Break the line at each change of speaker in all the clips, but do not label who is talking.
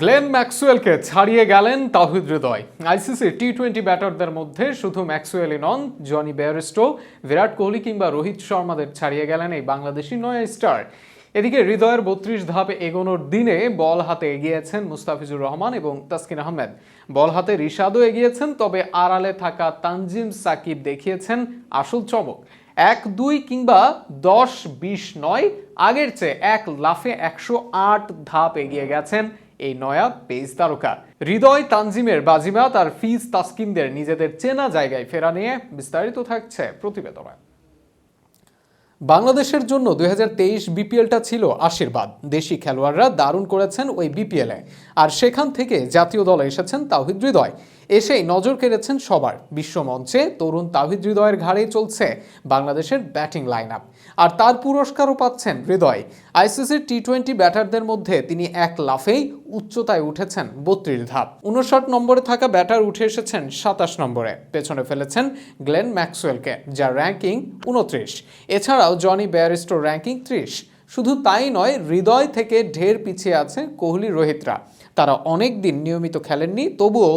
Glenn ম্যাক্সওয়েলকে ছাড়িয়ে গেলেন তাহিদ হৃদয়। ICC T twenty ব্যাটারদের মধ্যে শুধু ম্যাক্সওয়েলই নন, জনি ব্যারিস্টো, বিরাট কোহলি কিংবা রোহিত শর্মাদের ছাড়িয়ে গেলেন এই বাংলাদেশি নয়া স্টার। এদিকে হৃদয়ের বত্রিশ ধাপে এগোনোর দিনে বল হাতে এগিয়েছেন মুস্তাফিজুর রহমান এবং তাসকিন আহমেদ। বল হাতে রিশাদও এগিয়েছেন, তবে আড়ালে থাকা তানজিম সাকিব দেখিয়েছেন আসল চমক। এক, দুই কিংবা দশ, বিশ নয়, আগের চেয়ে এক লাফে একশো আট ধাপ এগিয়ে গেছেন এই নয়া পেস তারকা। হৃদয় তানজিমের বাজিমাত আর ফিজ তাস্কিনদের নিজেদের চেনা জায়গায় ফেরা নিয়ে বিস্তারিত থাকছে প্রতিবেদনে। বাংলাদেশের জন্য দুই বিপিএলটা ছিল আশীর্বাদ। দেশি খেলোয়াড়রা দারুণ করেছেন ওই বিপিএলে। আর সেখান থেকে জাতীয় দলে এসেছেন তাহিদ হৃদয়। এসেই নজর কেড়েছেন সবার। বিশ্বমঞ্চে তরুণ তাহিদ হৃদয়ের ঘাড়েই চলছে বাংলাদেশের ব্যাটিং লাইন আপ আর তার পুরস্কারও পাচ্ছেন হৃদয়। আইসিসির টি টোয়েন্টি ব্যাটারদের মধ্যে তিনি এক লাফেই উচ্চতায় উঠেছেন বত্রিশ ধাপ। উনষাট নম্বরে থাকা ব্যাটার উঠে এসেছেন সাতাশ নম্বরে। পেছনে ফেলেছেন গ্লেন ম্যাক্সওয়েলকে, যার র্যাঙ্কিং উনত্রিশ। এছাড়াও জনি ব্যারিস্টোর র্যাঙ্কিং ত্রিশ। শুধু তাই নয়, হৃদয় থেকে ঢের পিছিয়ে আছে কোহলি, রোহিতরা। তারা অনেক দিন নিয়মিত খেলেননি, তবুও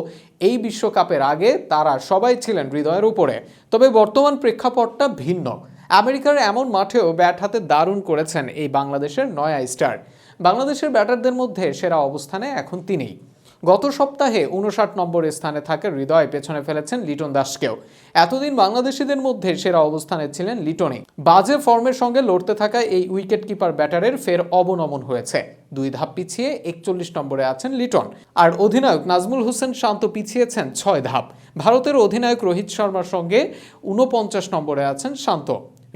এই বিশ্বকাপের আগে তারা সবাই ছিলেন হৃদয়ের উপরে। তবে বর্তমান প্রেক্ষাপটটা ভিন্ন। আমেরিকার এমন মাঠেও ব্যাট হাতে দারুণ করেছেন এই বাংলাদেশের নয়া স্টার। বাংলাদেশের ব্যাটারদের মধ্যে সেরা অবস্থানে এখন তিনিই। গত সপ্তাহে উনষাট নম্বর স্থানে থাকা হৃদয় পেছনে ফেলেছেন লিটন দাসকেও। এতদিন বাংলাদেশিদের মধ্যে সেরা অবস্থানে ছিলেন লিটনই। বাজে ফর্মের সঙ্গে লড়তে থাকা এই উইকেট কিপার ব্যাটারের ফের অবনমন হয়েছে। দুই ধাপ পিছিয়ে একচল্লিশ নম্বরে আছেন লিটন। আর অধিনায়ক নাজমুল হোসেন শান্ত পিছিয়েছেন ছয় ধাপ। ভারতের অধিনায়ক রোহিত শর্মার সঙ্গে উনপঞ্চাশ নম্বরে আছেন শান্ত।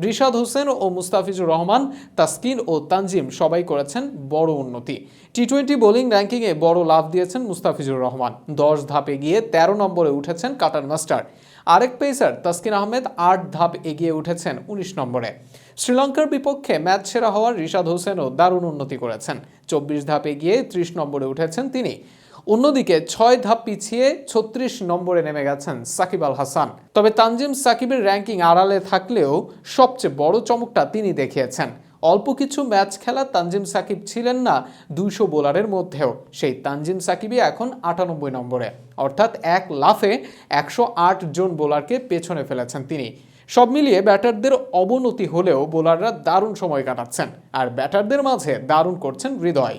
রিশাদ হোসেন ও মুস্তাফিজুর রহমান, তাসকিন ও তানজিম সবাই করেছেন বড় উন্নতি। টি টোয়েন্টি বোলিং র্যাঙ্কিংয়ে বড় লাভ দিয়েছেন মুস্তাফিজুর রহমান। দশ ধাপে গিয়ে তেরো নম্বরে উঠেছেন কাটার মাস্টার। আরেক পেসার তাসকিন আহমেদ আট ধাপ এগিয়ে উঠেছেন উনিশ নম্বরে। শ্রীলঙ্কার বিপক্ষে ম্যাচ সেরা হওয়ার রিশাদ হোসেনও দারুণ উন্নতি করেছেন। চব্বিশ ধাপে গিয়ে ত্রিশ নম্বরে উঠেছেন তিনি। অন্যদিকে ছয় ধাপ পিছিয়ে ছত্রিশ নম্বরে নেমে গেছেন সাকিব আল হাসান। তবে তানজিম সাকিবের র্যাঙ্কিং আড়ালে থাকলেও সবচেয়ে বড় চমকটা তিনি দেখিয়েছেন। অল্প কিছু ম্যাচ খেলা তানজিম সাকিব ছিলেন না দুইশো বোলারের মধ্যেও। সেই তানজিম সাকিবই এখন আটানব্বই নম্বরে। অর্থাৎ এক লাফে একশো আট জন বোলারকে পেছনে ফেলেছেন তিনি। সব মিলিয়ে ব্যাটারদের অবনতি হলেও বোলাররা দারুণ সময় কাটাচ্ছেন। আর ব্যাটারদের মাঝে দারুণ করছেন হৃদয়।